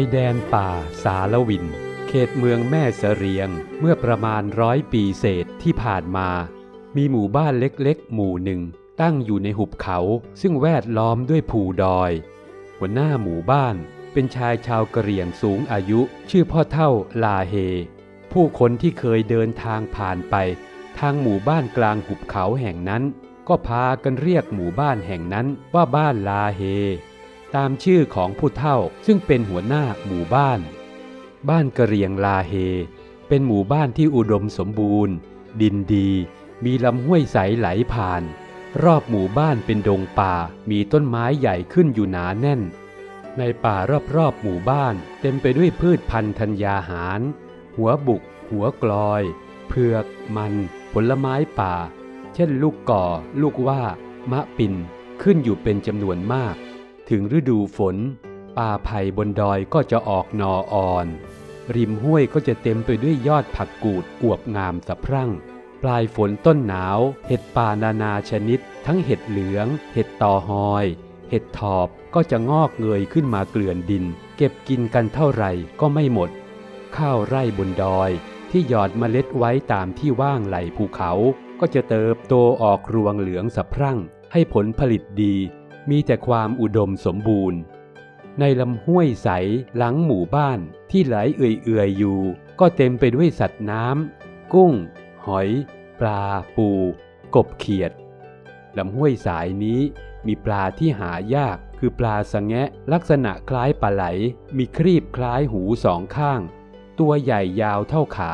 ในแดนป่าสารวิน เขตเมืองแม่เสรียง เมื่อประมาณร้อยปีเศษที่ผ่านมา มีหมู่บ้านเล็กๆ หมู่หนึ่ง ตั้งอยู่ในหุบเขาซึ่งแวดล้อมด้วยภูดอย หัวหน้าหมู่บ้านเป็นชายชาวกะเหรี่ยงสูงอายุ ชื่อพ่อเท่าลาเฮ ผู้คนที่เคยเดินทางผ่านไป ทางหมู่บ้านกลางหุบเขาแห่งนั้น ก็พากันเรียกหมู่บ้านแห่งนั้นว่าบ้านลาเฮ ตามชื่อของผู้เฒ่าซึ่งเป็นหัวหน้าหมู่บ้าน บ้านกระเรียงลาเฮ เป็นหมู่บ้านที่อุดมสมบูรณ์ ดินดี มีลำห้วยใสไหลผ่าน รอบหมู่บ้านเป็นดงป่ามีต้นไม้ใหญ่ขึ้นอยู่หนาแน่น ในป่ารอบๆหมู่บ้านเต็มไปด้วยพืชพันธุ์ธัญญาหาร หัวบุก หัวกลอย เผือก มัน ผลไม้ป่า เช่นลูกก่อ ลูกว่า มะปินขึ้นอยู่เป็นจำนวนมาก ถึงฤดูฝน ป่าไผ่บนดอยก็จะออกหนออ่อน ริมห้วยก็จะเต็มไปด้วยยอดผักกูดอวบงามสะพรั่ง ปลายฝนต้นหนาว เห็ดป่านานาชนิด ทั้งเห็ดเหลือง เห็ดต่อหอย เห็ดถอบก็จะงอกเงยขึ้นมาเกลื่อนดิน เก็บกินกันเท่าไหร่ก็ไม่หมด ข้าวไร่บนดอยที่หยอดเมล็ดไว้ตามที่ว่างไหลภูเขา ก็จะเติบโตออกรวงเหลืองสะพรั่ง ให้ผลผลิตดี มีแต่ความอุดมสมบูรณ์ ในลำห้วยใสหลังหมู่บ้านที่ไหลเอื่อยๆอยู่ ก็เต็มไปด้วยสัตว์น้ำกุ้ง หอย ปลา ปู กบเขียดลำห้วยสายนี้มีปลาที่หายากคือปลาสะแงะลักษณะคล้ายปลาไหล มีครีบคล้ายหูสองข้าง ตัวใหญ่ยาวเท่าขา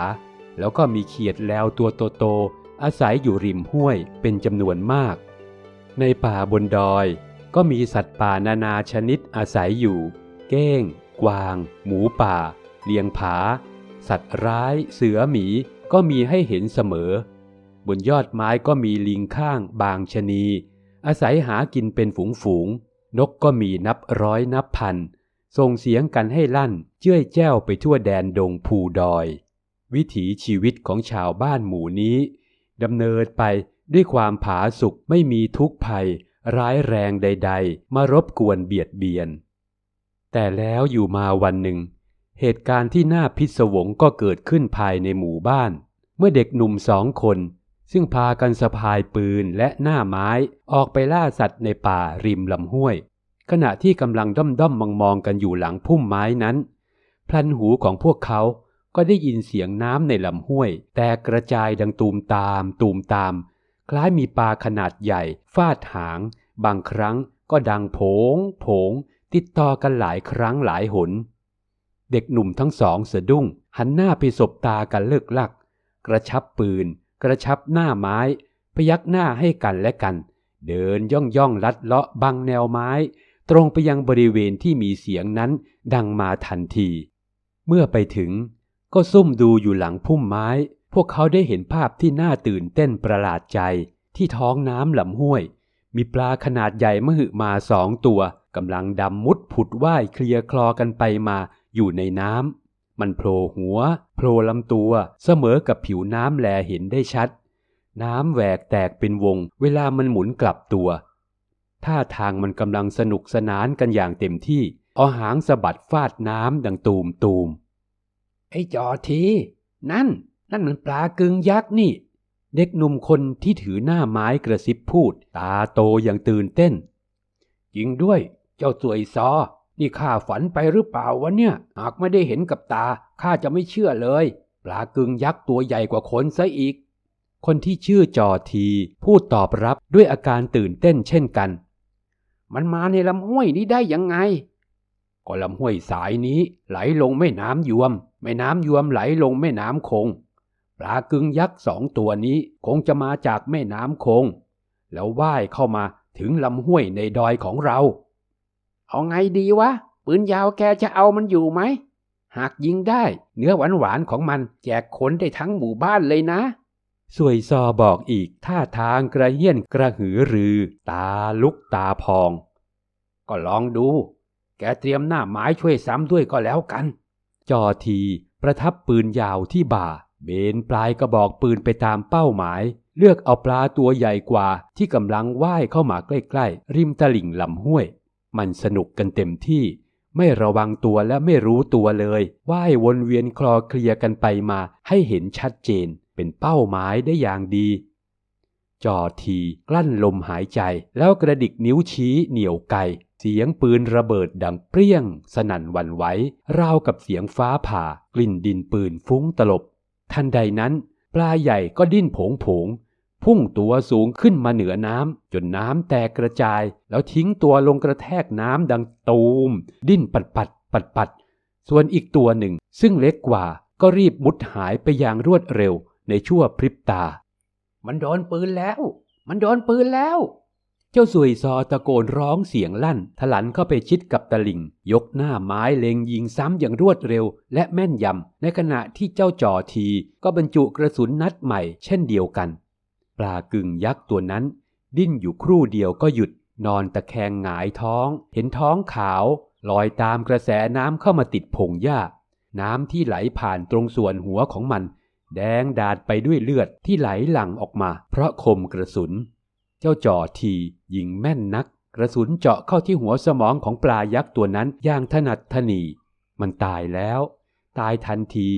แล้วก็มีเขียดแล้วตัวโตๆอาศัยอยู่ริมห้วยเป็นจำนวนมาก ในป่าบนดอย ก็มีสัตว์ป่านานาชนิดอาศัยอยู่ เก้ง กวาง หมูป่า เลียงผา สัตว์ร้าย เสือหมี ก็มีให้เห็นเสมอ บนยอดไม้ก็มีลิงข้างบางชะนี อาศัยหากินเป็นฝูงฝูง นกก็มีนับร้อยนับพัน ส่งเสียงกันให้ลั่น เจ้ยแจ้วไปทั่วแดนดงภูดอย วิถีชีวิตของชาวบ้านหมู่นี้ดำเนินไปด้วยความผาสุกไม่มีทุกข์ภัย ร้ายแรงใด ๆ มารบกวนเบียดเบียน แต่แล้วอยู่มาวันหนึ่ง เหตุการณ์ที่น่าพิศวงก็เกิดขึ้นภายในหมู่บ้าน เมื่อเด็กหนุ่มสองคน ซึ่งพากันสะพายปืนและหน้าไม้ออกไปล่าสัตว์ในป่าริมลำห้วย ขณะที่กำลังด้อมด้อมมองมองๆกันอยู่หลังพุ่มไม้นั้น พลันหูของพวกเขาก็ได้ยินเสียงน้ำในลำห้วย แตกกระจายดังตูมตาม ตูมตาม คล้ายมีปลาขนาดใหญ่ฟาดหาง บางครั้งก็ดังโผงโผง ติดต่อกันหลายครั้งหลายหน เด็กหนุ่มทั้งสองสะดุ้ง หันหน้าไปสบตากันเลิกลัก กระชับปืน กระชับหน้าไม้ พยักหน้าให้กันและกัน เดินย่องย่องลัดเลาะบังแนวไม้ ตรงไปยังบริเวณที่มีเสียงนั้นดังมาทันที เมื่อไปถึงก็ซุ่มดูอยู่หลังพุ่มไม้ พวกเขาได้เห็นภาพที่น่าตื่นเต้นประหลาดใจ ที่ท้องน้ำลำห้วย มีปลาขนาดใหญ่มหึมาสองตัวกำลังดำมุดผุดว่ายเคลียคลอกันไปมาอยู่ในน้ำมันโผล่หัวโผล่ลำตัวเสมอกับผิวน้ำแลเห็นได้ชัด น้ำแหวกแตกเป็นวง เวลามันหมุนกลับตัวท่าทางมันกำลังสนุกสนานกันอย่างเต็มที่เอาหางสะบัดฟาดน้ำดังตูมตูมไอ้จอที นั่น นั่นมันปลากึงยักษ์นี่ เด็กหนุ่มคนที่ถือหน้าไม้กระซิบพูด ตาโตอย่างตื่นเต้น จริงด้วย เจ้าสวยซอ นี่ข้าฝันไปหรือเปล่าวะเนี่ย หากไม่ได้เห็นกับตาข้าจะไม่เชื่อเลย ปลากึงยักษ์ตัวใหญ่กว่าคนซะอีก คนที่ชื่อจอทีพูดตอบรับด้วยอาการตื่นเต้นเช่นกัน มันมาในลำห้วยนี้ได้ยังไงก็ลำห้วยสายนี้ไหลลงแม่น้ำยวม แม่น้ำยวมไหลลงแม่น้ำคง ปลากึงยักษ์สองตัวนี้คงจะมาจากแม่น้ำคง แล้วว่ายเข้ามาถึงลำห้วยในดอยของเรา เอาไงดีวะ ปืนยาวแกจะเอามันอยู่ไหม หากยิงได้ เนื้อหวานหวานๆของมันแจกคนได้ทั้งหมู่บ้านเลยนะสวยซอบอกอีกท่าทางกระเฮี้ยนกระหือรือ ตาลุกตาพอง ก็ลองดู แกเตรียมหน้าไม้ช่วยซ้ำด้วยก็แล้วกัน จอทีประทับปืนยาวที่บ่า เบนปลายกระบอกปืนไปตามเป้าหมาย เลือกเอาปลาตัวใหญ่กว่าที่กำลังว่ายเข้ามาใกล้ๆ ริมตลิ่งลำห้วย มันสนุกกันเต็มที่ ไม่ระวังตัวและไม่รู้ตัวเลยว่ายวนเวียนคลอเคลียกันไปมาให้เห็นชัดเจน เป็นเป้าหมายได้อย่างดี จอทีกลั้นลมหายใจแล้วกระดิกนิ้วชี้เหนี่ยวไกเสียงปืนระเบิดดังเปรี้ยง สนั่นหวันไหวราวกับเสียงฟ้าผ่ากลิ่นดินปืนฟุ้งตลบ ทันใดนั้น ปลาใหญ่ก็ดิ้นผงผง พุ่งตัวสูงขึ้นมาเหนือน้ำจนน้ำแตกกระจาย แล้วทิ้งตัวลงกระแทกน้ำดังตูม ดิ้นปัดปัดปัดปัดส่วนอีกตัวหนึ่ง ซึ่งเล็กกว่าก็รีบมุดหายไปอย่างรวดเร็วในชั่วพริบตา มันโดนปืนแล้ว มันโดนปืนแล้ว จ้าสุยซอตะโกนร้องเสียงลั่นถลันเข้าไปชิดกับตะลิง ยกหน้าไม้เล็งยิงซ้ำอย่างรวดเร็ว และแม่นยำ ในขณะที่เจ้าจ่อที ก็บรรจุกระสุนนัดใหม่เช่นเดียวกัน ปลากึ่งยักษ์ตัวนั้น ดิ้นอยู่ครู่เดียวก็หยุด นอนตะแคงหงายท้อง เห็นท้องขาว ลอยตามกระแสน้ำเข้ามาติดพงหญ้า น้ำที่ไหลผ่านตรงส่วนหัวของมัน แดงดาดไปด้วยเลือดที่ไหลหลั่งออกมา เพราะคมกระสุน เจ้าจ่อทียิงแม่นนัก กระสุนเจาะเข้าที่หัวสมองของปลายักษ์ตัวนั้นอย่างถนัดถนี มันตายแล้ว ตายทันที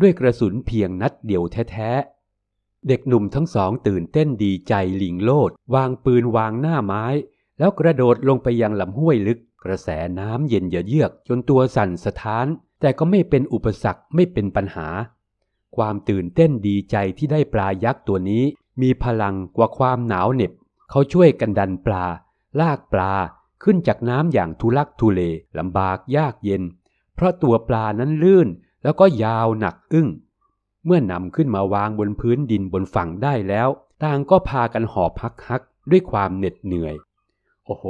ด้วยกระสุนเพียงนัดเดียวแท้ๆ เด็กหนุ่มทั้งสองตื่นเต้นดีใจหลิงโลด วางปืนวางหน้าไม้ แล้วกระโดดลงไปยังลำห้วยลึก กระแสน้ำเย็นเยือก จนตัวสั่นสะท้าน แต่ก็ไม่เป็นอุปสรรคไม่เป็นปัญหา ความตื่นเต้นดีใจที่ได้ปลายักษ์ตัวนี้ มีพลังกว่าความหนาวเหน็บ เขาช่วยกันดันปลา ลากปลาขึ้นจากน้ำอย่างทุลักทุเลลำบากยากเย็น เพราะตัวปลานั้นลื่นแล้วก็ยาวหนักอึ้ง เมื่อนำขึ้นมาวางบนพื้นดินบนฝั่งได้แล้ว ต่างก็พากันหอบฮักฮักๆด้วยความเหน็ดเหนื่อย โอ้โห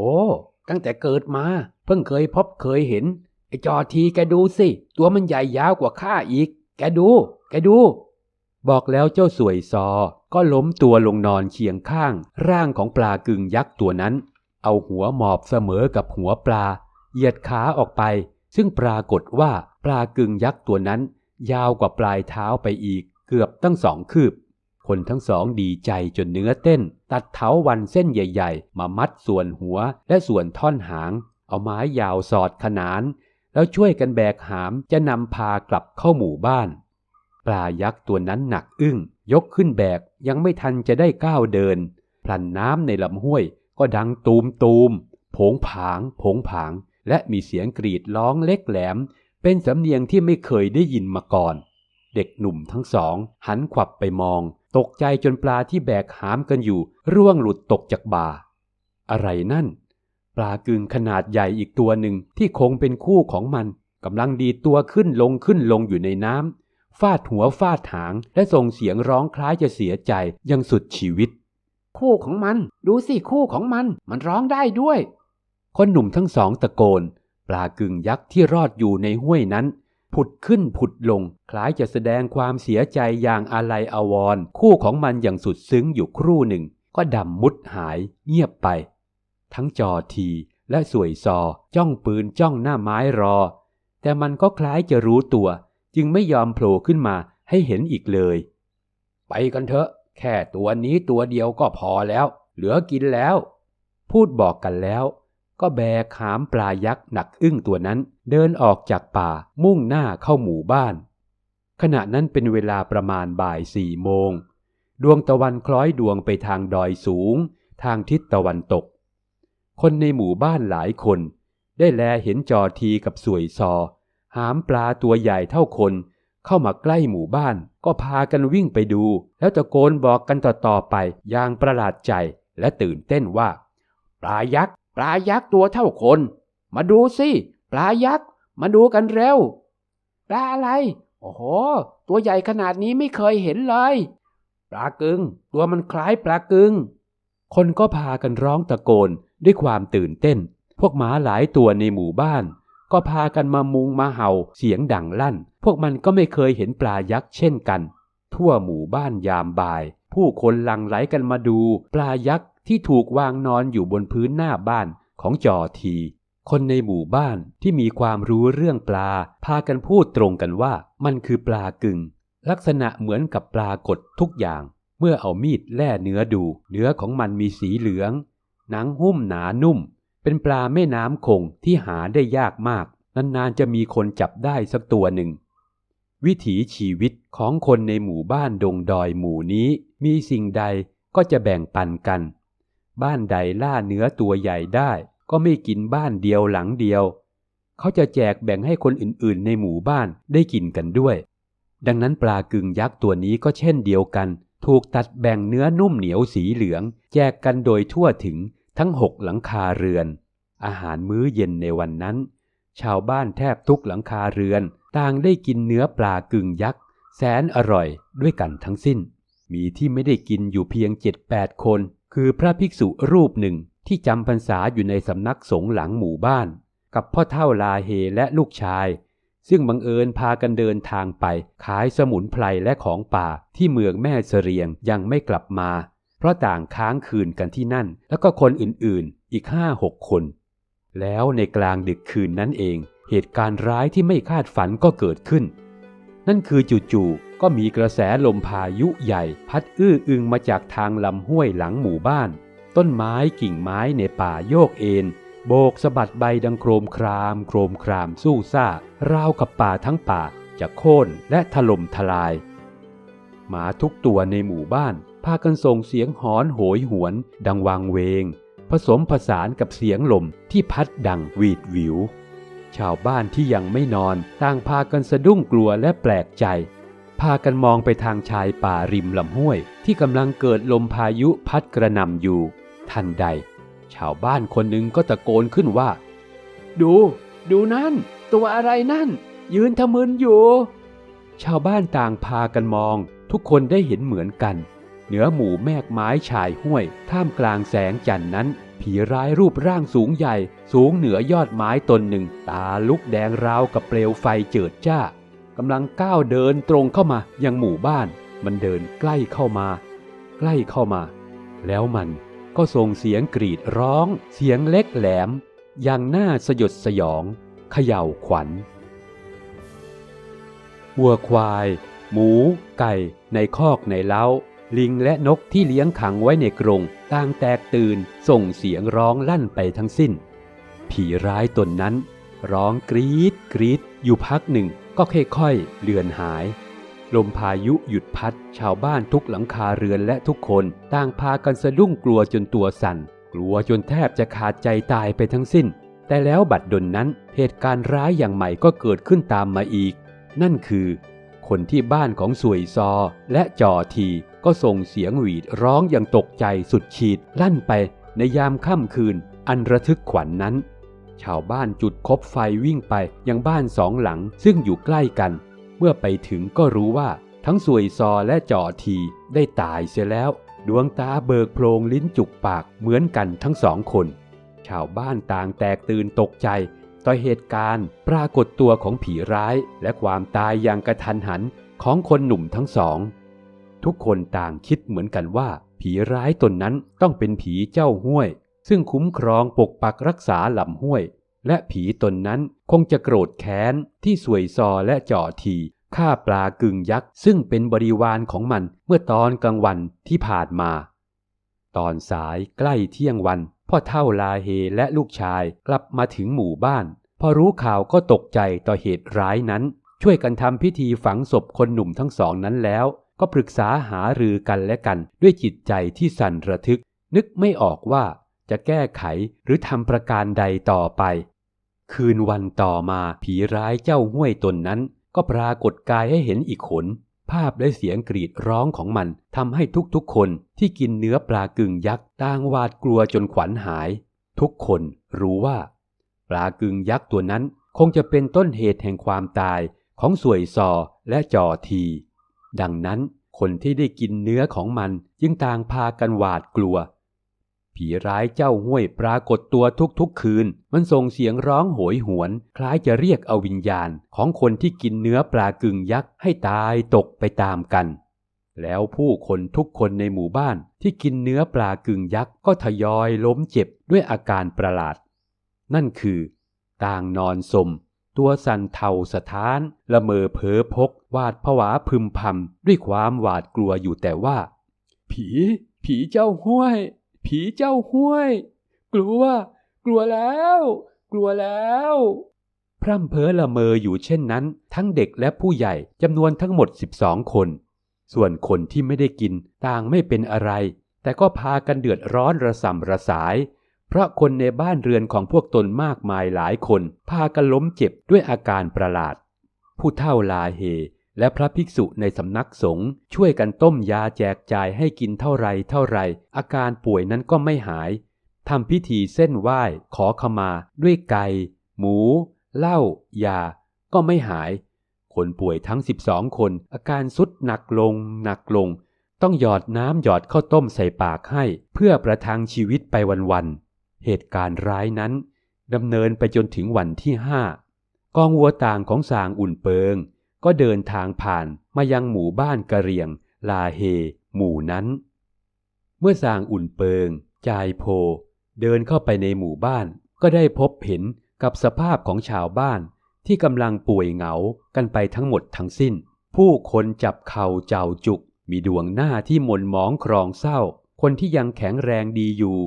ตั้งแต่เกิดมา เพิ่งเคยพบเคยเห็น ไอจอทีแกดูสิ ตัวมันใหญ่ยาวกว่าข้าอีก แกดู แกดู บอกแล้วเจ้าสวยซอ ก็ล้มตัวลงนอนเคียงข้าง ร่างของปลากึ่งยักษ์ตัวนั้น เอาหัวหมอบเสมอกับหัวปลา เหยียดขาออกไป ซึ่งปรากฏว่าปลากึ่งยักษ์ตัวนั้น ยาวกว่าปลายเท้าไปอีก เกือบตั้งสองคืบ คนทั้งสองดีใจจนเนื้อเต้น ตัดเถาวันเส้นใหญ่ ๆ มามัดส่วนหัวและส่วนท่อนหาง เอาไม้ยาวสอดขนาน แล้วช่วยกันแบกหามจะนำพากลับเข้าหมู่บ้าน ปลายักษ์ตัวนั้นหนักอึ้ง ยกขึ้นแบก ยังไม่ทันจะได้ก้าวเดิน พลันน้ำในลำห้วย ก็ดังตูมตูมผงผาง ผงผาง และมีเสียงกรีดร้องเล็กแหลม เป็นสำเนียงที่ไม่เคยได้ยินมาก่อน เด็กหนุ่มทั้งสอง หันขวับไปมอง ตกใจจนปลาที่แบกหามกันอยู่ ร่วงหลุดตกจากบ่า อะไรนั่น ปลากึ่งขนาดใหญ่อีกตัวหนึ่งที่คงเป็นคู่ของมันกำลังดีตัวขึ้นลงขึ้นลงอยู่ในน้ำ ฟาดหัวฟาดหาง และส่งเสียงร้องคล้ายจะเสียใจอยังสุดชีวิต คู่ของมัน ดูสิคู่ของมัน มันร้องได้ด้วย คนหนุ่มทั้งสองตะโกน ปลากึ่งยักษ์ที่รอดอยู่ในห้วยนั้น ผุดขึ้นผุดลง คล้ายจะแสดงความเสียใจอย่างอาลัยอาวรณ์คู่ของมันอย่างสุดซึ้งอยู่ครู่หนึ่ง ก็ดำมุดหายเงียบไป ทั้งจอทีและสวยซอจ้องปืนจ้องหน้าไม้รอ แต่มันก็คล้ายจะรู้ตัว จึงไม่ยอมโผล่ขึ้นมาให้เห็นอีกเลย ไปกันเถอะ แค่ตัวนี้ตัวเดียวก็พอแล้ว เหลือกินแล้ว พูดบอกกันแล้ว ก็แบกหามปลายักษ์หนักอึ้งตัวนั้น เดินออกจากป่ามุ่งหน้าเข้าหมู่บ้าน ขณะนั้นเป็นเวลาประมาณบ่ายสี่โมง ดวงตะวันคล้อยดวงไปทางดอยสูง ทางทิศตะวันตก คนในหมู่บ้านหลายคน ได้แลเห็นจอทีกับสวยซอ หามปลาตัวใหญ่เท่าคน เข้ามาใกล้หมู่บ้าน ก็พากันวิ่งไปดู แล้วตะโกนบอกกันต่อๆไปอย่างประหลาดใจและตื่นเต้นว่า ปลายักษ์ปลายักษ์ตัวเท่าคน มาดูสิปลายักษ์มาดูกันเร็วปลาอะไร โอ้โห ตัวใหญ่ขนาดนี้ไม่เคยเห็นเลยปลากึง ตัวมันคล้ายปลากึง คนก็พากันร้องตะโกนด้วยความตื่นเต้น พวกหมาหลายตัวในหมู่บ้าน ก็พากันมามุงมาเห่าเสียงดังลั่น พวกมันก็ไม่เคยเห็นปลายักษ์เช่นกัน ทั่วหมู่บ้านยามบ่าย ผู้คนหลั่งไหลกันมาดู ปลายักษ์ที่ถูกวางนอนอยู่บนพื้นหน้าบ้านของจอที คนในหมู่บ้านที่มีความรู้เรื่องปลา พากันพูดตรงกันว่ามันคือปลากึ่ง ลักษณะเหมือนกับปลากดทุกอย่าง เมื่อเอามีดแล่เนื้อดู เนื้อของมันมีสีเหลือง หนังหุ้มหนานุ่ม เป็นปลาแม่น้ำคงที่หาได้ยากมาก นานๆจะมีคนจับได้สักตัวหนึ่ง วิถีชีวิตของคนในหมู่บ้านดงดอยหมู่นี้ มีสิ่งใดก็จะแบ่งปันกัน บ้านใดล่าเนื้อตัวใหญ่ได้ ก็ไม่กินบ้านเดียวหลังเดียว เขาจะแจกแบ่งให้คนอื่นๆ ในหมู่บ้านได้กินกันด้วย ดังนั้นปลากึ่งยักษ์ตัวนี้ก็เช่นเดียวกัน ถูกตัดแบ่งเนื้อนุ่มเหนียวสีเหลือง แจกกันโดยทั่วถึง ทั้งหกหลังคาเรือน อาหารมื้อเย็นในวันนั้น ชาวบ้านแทบทุกหลังคาเรือน ต่างได้กินเนื้อปลากึ่งยักษ์ แสนอร่อยด้วยกันทั้งสิ้น มีที่ไม่ได้กินอยู่เพียงเจ็ดแปดคน คือพระภิกษุรูปหนึ่งที่จำพรรษาอยู่ในสำนักสงฆ์หลังหมู่บ้าน กับพ่อเท่าลาเฮและลูกชาย ซึ่งบังเอิญพากันเดินทางไปขายสมุนไพรและของป่าที่เมืองแม่เสรียงยังไม่กลับมา เพราะต่างค้างคืนกันที่นั่น แล้วก็คนอื่นๆ อีกห้าหกคน แล้วในกลางดึกคืนนั้นเอง เหตุการณ์ร้ายที่ไม่คาดฝันก็เกิดขึ้น นั่นคือจู่ๆก็มีกระแสลมพายุใหญ่ พัดอื้ออึงมาจากทางลำห้วยหลังหมู่บ้าน ต้นไม้กิ่งไม้ในป่าโยกเอนโบกสะบัดใบดังโครมคราม โครมครามสู้ซ่าราวกับป่าทั้งป่าจะโค่นและถล่มทลาย หมาทุกตัวในหมู่บ้าน พากันส่งเสียงหอนโหยหวน ดังวางเวง ผสมผสานกับเสียงลมที่พัดดังวีดวิว ชาวบ้านที่ยังไม่นอนต่างพากันสะดุ้งกลัวและแปลกใจ พากันมองไปทางชายป่าริมลำห้วย ที่กำลังเกิดลมพายุพัดกระหน่ำอยู่ ทันใด ชาวบ้านคนหนึ่งก็ตะโกนขึ้นว่า ดู ดูนั่น ตัวอะไรนั่น ยืนทะมึนอยู่ ชาวบ้านต่างพากันมอง ทุกคนได้เห็นเหมือนกัน เหนือหมู่แมกไม้ชายห้วย ท่ามกลางแสงจันทร์นั้น ผีร้ายรูปร่างสูงใหญ่ สูงเหนือยอดไม้ตนหนึ่ง ตาลุกแดงราวกับเปลวไฟเจิดจ้ากำลังก้าวเดินตรงเข้ามายังหมู่บ้าน มันเดินใกล้เข้ามา ใกล้เข้ามา แล้วมันก็ส่งเสียงกรีดร้อง เสียงเล็กแหลม อย่างน่าสยดสยองเขย่าขวัญวัวควาย หมู ไก่ในคอกในเล้า ลิงและนกที่เลี้ยงขังไว้ในกรงต่างแตกตื่นส่งเสียงร้องลั่นไปทั้งสิ้น ผีร้ายตนนั้น ร้องกรีดกรีดอยู่พักหนึ่งก็ค่อยๆเลือนหาย ลมพายุหยุดพัด ชาวบ้านทุกหลังคาเรือนและทุกคนต่างพากันสะดุ้งกลัวจนตัวสั่น กลัวจนแทบจะขาดใจตายไปทั้งสิ้น แต่แล้วบัดดลนั้นเหตุการณ์ร้ายอย่างใหม่ก็เกิดขึ้นตามมาอีก นั่นคือ คนที่บ้านของสวยซอและจอที ก็ส่งเสียงหวีดร้องอย่างตกใจสุดขีดลั่นไปในยามค่ำคืนอันระทึกขวัญนนั้น ชาวบ้านจุดคบไฟวิ่งไปยังบ้านสองหลังซึ่งอยู่ใกล้กัน เมื่อไปถึงก็รู้ว่าทั้งสวยซอและจอทีได้ตายเสียแล้ว ดวงตาเบิกโพลงลิ้นจุกปากเหมือนกันทั้งสองคน ชาวบ้านต่างแตกตื่นตกใจ ต่อเหตุการณ์ปรากฏตัวของผีร้ายและความตายอย่างกระทันหันของคนหนุ่มทั้งสอง ทุกคนต่างคิดเหมือนกันว่า ผีร้ายตนนั้นต้องเป็นผีเจ้าห้วย ซึ่งคุ้มครองปกปักรักษาลำห้วย และผีตนนั้นคงจะโกรธแค้นที่สวยซอและจ่อทีฆ่าปลากึ่งยักษ์ซึ่งเป็นบริวารของมันเมื่อตอนกลางวันที่ผ่านมา ตอนสายใกล้เที่ยงวัน พ่อเท่าลาเฮและลูกชายกลับมาถึงหมู่บ้าน พอรู้ข่าวก็ตกใจต่อเหตุร้ายนั้น ช่วยกันทำพิธีฝังศพคนหนุ่มทั้งสองนั้นแล้ว ก็ปรึกษาหารือกันและกันด้วยจิตใจที่สั่นระทึก นึกไม่ออกว่าจะแก้ไขหรือทำประการใดต่อไป คืนวันต่อมาผีร้ายเจ้าห้วยตนนั้น ก็ปรากฏกายให้เห็นอีกขน ภาพและเสียงกรีดร้องของมันทำให้ทุกๆคนที่กินเนื้อปลากึ่งยักษ์ต่างหวาดกลัวจนขวัญหาย ทุกคนรู้ว่า ปลากึ่งยักษ์ตัวนั้นคงจะเป็นต้นเหตุแห่งความตายของสวยซอและจอที ดังนั้นคนที่ได้กินเนื้อของมันจึงต่างพากันหวาดกลัว ผีร้ายเจ้าห้วยปรากฏตัวทุกๆคืน มันส่งเสียงร้องโหยหวน คล้ายจะเรียกเอาวิญญาณของคนที่กินเนื้อปลากึ่งยักษ์ให้ตายตกไปตามกัน แล้วผู้คนทุกคนในหมู่บ้านที่กินเนื้อปลากึ่งยักษ์ก็ทยอยล้มเจ็บด้วยอาการประหลาด นั่นคือ ต่างนอนสม ตัวสั่นเทาสะท้าน ละเมอเพ้อพก วาดผวาพึมพำด้วยความหวาดกลัวอยู่แต่ว่า ผี ผีเจ้าห้วย ผีเจ้าห้วย กลัว กลัวแล้ว กลัวแล้ว พร่ำเพ้อละเมออยู่เช่นนั้น ทั้งเด็กและผู้ใหญ่จำนวนทั้งหมด12คน ส่วนคนที่ไม่ได้กินต่างไม่เป็นอะไร แต่ก็พากันเดือดร้อนระส่ำระสาย เพราะคนในบ้านเรือนของพวกตนมากมายหลายคน พากันล้มเจ็บด้วยอาการประหลาด ผู้เฒ่าลาเฮและพระภิกษุในสำนักสงฆ์ช่วยกันต้มยาแจกจ่ายให้กินเท่าไรเท่าไร อาการป่วยนั้นก็ไม่หายทำพิธีเส้นไหว้ขอขมาด้วยไก่ หมู เหล้ายา ก็ไม่หาย คนป่วยทั้ง 12 คน อาการสุดหนักลง หนักลง ต้องหยอดน้ำหยอดข้าวต้มใส่ปากให้ เพื่อประทังชีวิตไปวันๆ เหตุการณ์ร้ายนั้นดำเนินไปจนถึงวันที่ห้ากองวัวต่างของสางอุ่นเปิง ก็เดินทางผ่านมายังหมู่บ้านกะเรียง ลาเฮ หมู่นั้น เมื่อสางอุ่นเปิง จายโพ เดินเข้าไปในหมู่บ้าน ก็ได้พบเห็นกับสภาพของชาวบ้านที่กำลังป่วยเหงากันไปทั้งหมดทั้งสิ้น ผู้คนจับเข่าเจ้าจุก มีดวงหน้าที่หม่นหมองครองเศร้า คนที่ยังแข็งแรงดีอยู่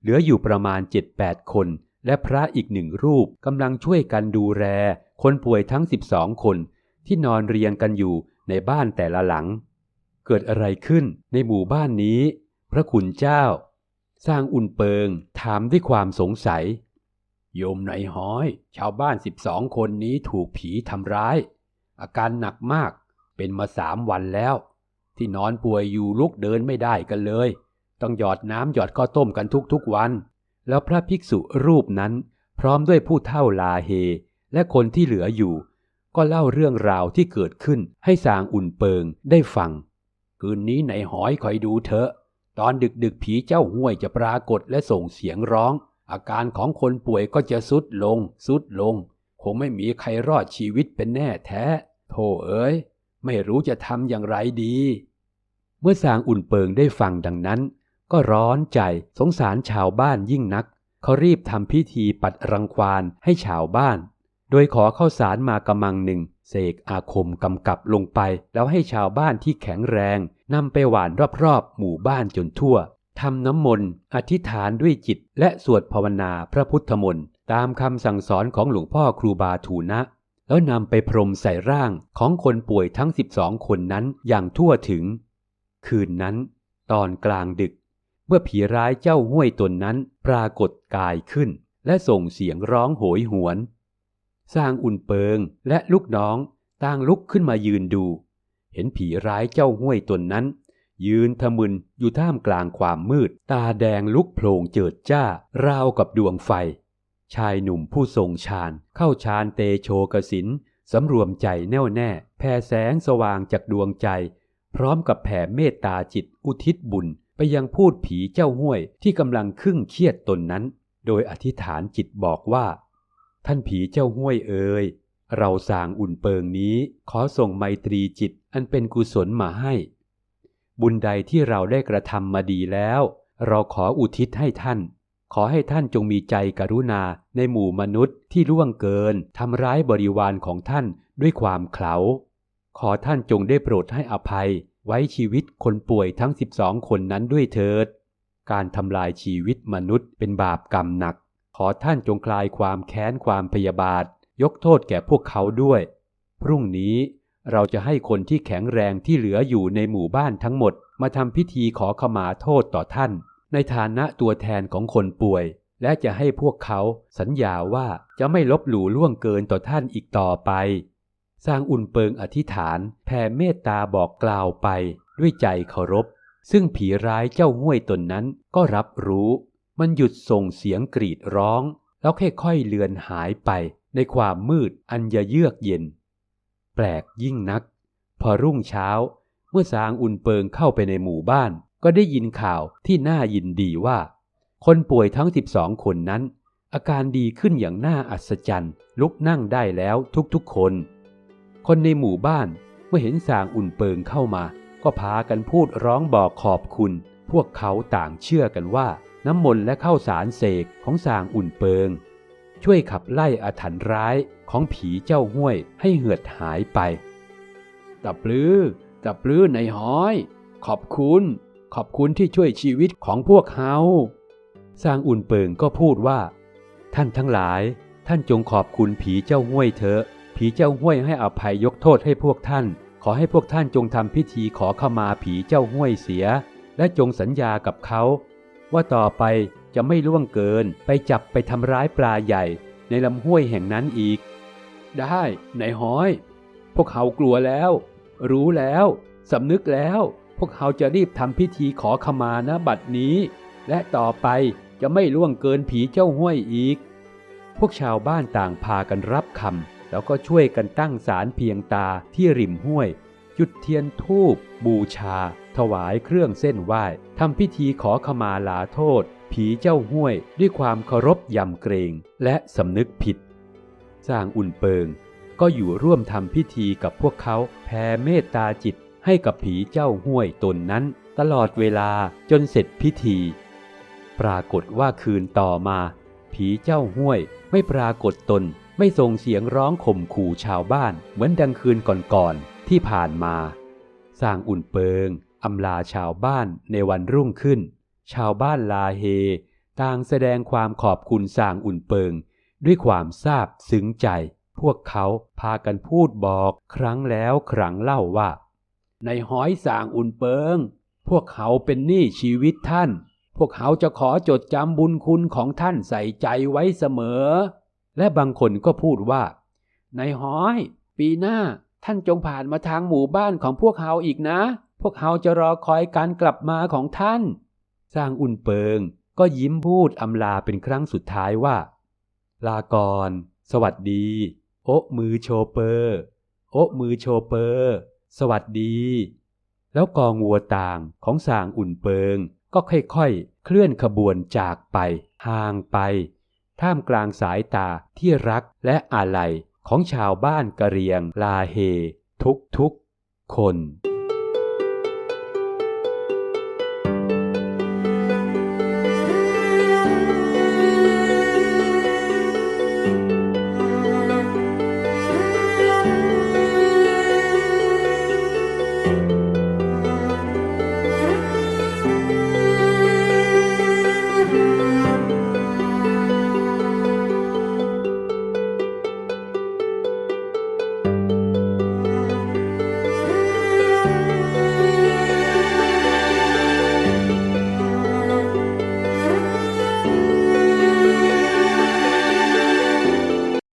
เหลืออยู่ประมาณ 7-8 คน และพระอีกหนึ่งรูปกำลังช่วยกันดูแลคนป่วยทั้ง 12 คน ที่นอนเรียงกันอยู่ในบ้านแต่ละหลัง เกิดอะไรขึ้นในหมู่บ้านนี้ พระคุณเจ้า สร้างอุ่นเปิงถามด้วยความสงสัย โยมนายห้อย ชาวบ้านสิบสองคนนี้ถูกผีทำร้าย อาการหนักมากเป็นมาสามวันแล้ว ที่นอนป่วยอยู่ลุกเดินไม่ได้กันเลย ต้องหยอดน้ำหยอดข้าวต้มกันทุกๆวัน แล้วพระภิกษุรูปนั้น พร้อมด้วยผู้เฒ่าลาเฮ และคนที่เหลืออยู่ ก็เล่าเรื่องราวที่เกิดขึ้นให้สางอุ่นเปิงได้ฟัง คืนนี้ในหอยคอยดูเถอะ ตอนดึกดึกผีเจ้าห้วยจะปรากฏและส่งเสียงร้อง อาการของคนป่วยก็จะสุดลง สุดลง คงไม่มีใครรอดชีวิตเป็นแน่แท้โธ่เอ้ยไม่รู้จะทำอย่างไรดี เมื่อสางอุ่นเปิงได้ฟังดังนั้น ก็ร้อนใจสงสารชาวบ้านยิ่งนัก เขารีบทำพิธีปัดรังควานให้ชาวบ้าน โดยขอเข้าสารมากำมังหนึ่งเสกอาคมกำกับลงไป แล้วให้ชาวบ้านที่แข็งแรงนำไปหวานรอบๆหมู่บ้านจนทั่วทำน้ำมนต์อธิษฐานด้วยจิตและสวดภาวนาพระพุทธมนต์ตามคำสั่งสอนของหลวงพ่อครูบาทูนะ แล้วนำไปพรมใส่ร่างของคนป่วยทั้ง 12 คนนั้นอย่างทั่วถึง คืนนั้น ตอนกลางดึก เมื่อผีร้ายเจ้าห้วยตนนั้นปรากฏกายขึ้น และส่งเสียงร้องโหยหวน สร้างอุ่นเปิงและลูกน้องต่างลุกขึ้นมายืนดู เห็นผีร้ายเจ้าห้วยตนนั้น ยืนทะมึนอยู่ท่ามกลางความมืด ตาแดงลุกโผล่เจิดจ้า ราวกับดวงไฟ ชายหนุ่มผู้ทรงฌานเข้าฌานเตโชกสินสำรวมใจแน่วแน่ แผ่แสงสว่างจากดวงใจ พร้อมกับแผ่เมตตาจิตอุทิศบุญ ไปยังพูดผีเจ้าห้วยที่กำลังครึ่งเครียดตนนั้น โดยอธิษฐานจิตบอกว่า ท่านผีเจ้าห้วยเอ่ยเราสางอุ่นเปิงนี้ขอส่งไมตรีจิตอันเป็นกุศลมาให้ บุญใดที่เราได้กระทำมาดีแล้ว เราขออุทิศให้ท่าน ขอให้ท่านจงมีใจกรุณาในหมู่มนุษย์ที่ล่วงเกินทำร้ายบริวารของท่านด้วยความเขลาขอท่านจงได้โปรดให้อภัยไว้ชีวิตคนป่วยทั้ง 12 คนนั้นด้วยเถิด การทำลายชีวิตมนุษย์เป็นบาปกรรมหนัก ขอท่านจงคลายความแค้นความพยาบาท ยกโทษแก่พวกเขาด้วย พรุ่งนี้เราจะให้คนที่แข็งแรงที่เหลืออยู่ในหมู่บ้านทั้งหมด มาทำพิธีขอขมาโทษต่อท่าน ในฐานะตัวแทนของคนป่วย และจะให้พวกเขาสัญญาว่าจะไม่ลบหลู่ล่วงเกินต่อท่านอีกต่อไป สร้างอุ่นเปิงอธิษฐานแผ่เมตตาบอกกล่าวไปด้วยใจเคารพ ซึ่งผีร้ายเจ้าห้วยตนนั้นก็รับรู้ มันหยุดส่งเสียงกรีดร้อง แล้วค่อยๆเลือนหายไปในความมืดอันยเยือกเย็น แปลกยิ่งนัก พอรุ่งเช้า เมื่อสางอุ่นเปิงเข้าไปในหมู่บ้าน ก็ได้ยินข่าวที่น่ายินดีว่า คนป่วยทั้ง 12 คนนั้น อาการดีขึ้นอย่างน่าอัศจรรย์ ลุกนั่งได้แล้วทุกๆคน คนในหมู่บ้านเมื่อเห็นสางอุ่นเปิงเข้ามา ก็พากันพูดร้องบอกขอบคุณ พวกเขาต่างเชื่อกันว่า น้ำมนต์และข้าวสารเสกของสางอุ่นเปิง ช่วยขับไล่อาถรรพ์ร้ายของผีเจ้าห้วยให้เหือดหายไปตับปลือตับปลือในห้อย ขอบคุณ ขอบคุณที่ช่วยชีวิตของพวกเฮาสร้างอุ่นเปิงก็พูดว่า ท่านทั้งหลาย ท่านจงขอบคุณผีเจ้าห้วยเถอะ ผีเจ้าห้วยให้อภัยยกโทษให้พวกท่าน ขอให้พวกท่านจงทำพิธีขอขมาผีเจ้าห้วยเสีย และจงสัญญากับเขา ว่าต่อไปจะไม่ล่วงเกินไปจับไปทำร้ายปลาใหญ่ ในลำห้วยแห่งนั้นอีก ได้นายห้อย พวกเขากลัวแล้ว รู้แล้วสำนึกแล้ว พวกเขาจะรีบทำพิธีขอขมาณบัดนี้ และต่อไปจะไม่ล่วงเกินผีเจ้าห้วยอีก พวกชาวบ้านต่างพากันรับคำ แล้วก็ช่วยกันตั้งศาลเพียงตาที่ริมห้วย จุดเทียนทูบบูชา ถวายเครื่องเส้นไหว้ทำพิธีขอขมาลาโทษ ผีเจ้าห้วยด้วยความเคารพยำเกรงและสำนึกผิด สร้างอุ่นเปิง ก็อยู่ร่วมทำพิธีกับพวกเขาแผ่เมตตาจิตให้กับผีเจ้าห้วยตนนั้น ตลอดเวลาจนเสร็จพิธี ปรากฏว่าคืนต่อมา ผีเจ้าห้วยไม่ปรากฏตน ไม่ส่งเสียงร้องข่มขู่ชาวบ้านเหมือนดังคืนก่อนๆที่ผ่านมา สร้างอุ่นเปิงอำลาชาวบ้านในวันรุ่งขึ้น ชาวบ้านลาเฮต่างแสดงความขอบคุณสร้างอุ่นเปิง ด้วยความซาบซึ้งใจ พวกเขาพากันพูดบอกครั้งแล้วครั้งเล่าว่า ในห้อยสร้างอุ่นเปิง พวกเขาเป็นหนี้ชีวิตท่าน พวกเขาจะขอจดจำบุญคุณของท่านใส่ใจไว้เสมอ และบางคนก็พูดว่าในห้อย ปีหน้าท่านจงผ่านมาทางหมู่บ้านของพวกเขาอีกนะ พวกเขาจะรอคอยการกลับมาของท่าน สร้างอุ่นเปิง ก็ยิ้มพูดอำลาเป็นครั้งสุดท้ายว่า ลาก่อนสวัสดี โอะมือโชเปอร์ โอะมือโชเปอร์ สวัสดี แล้วกองวัวต่างของสางอุ่นเปิง ก็ค่อยๆ เคลื่อนขบวนจากไป ห่างไป ท่ามกลางสายตาที่รักและอาลัยของชาวบ้านกะเรียงลาเฮ ทุกๆคน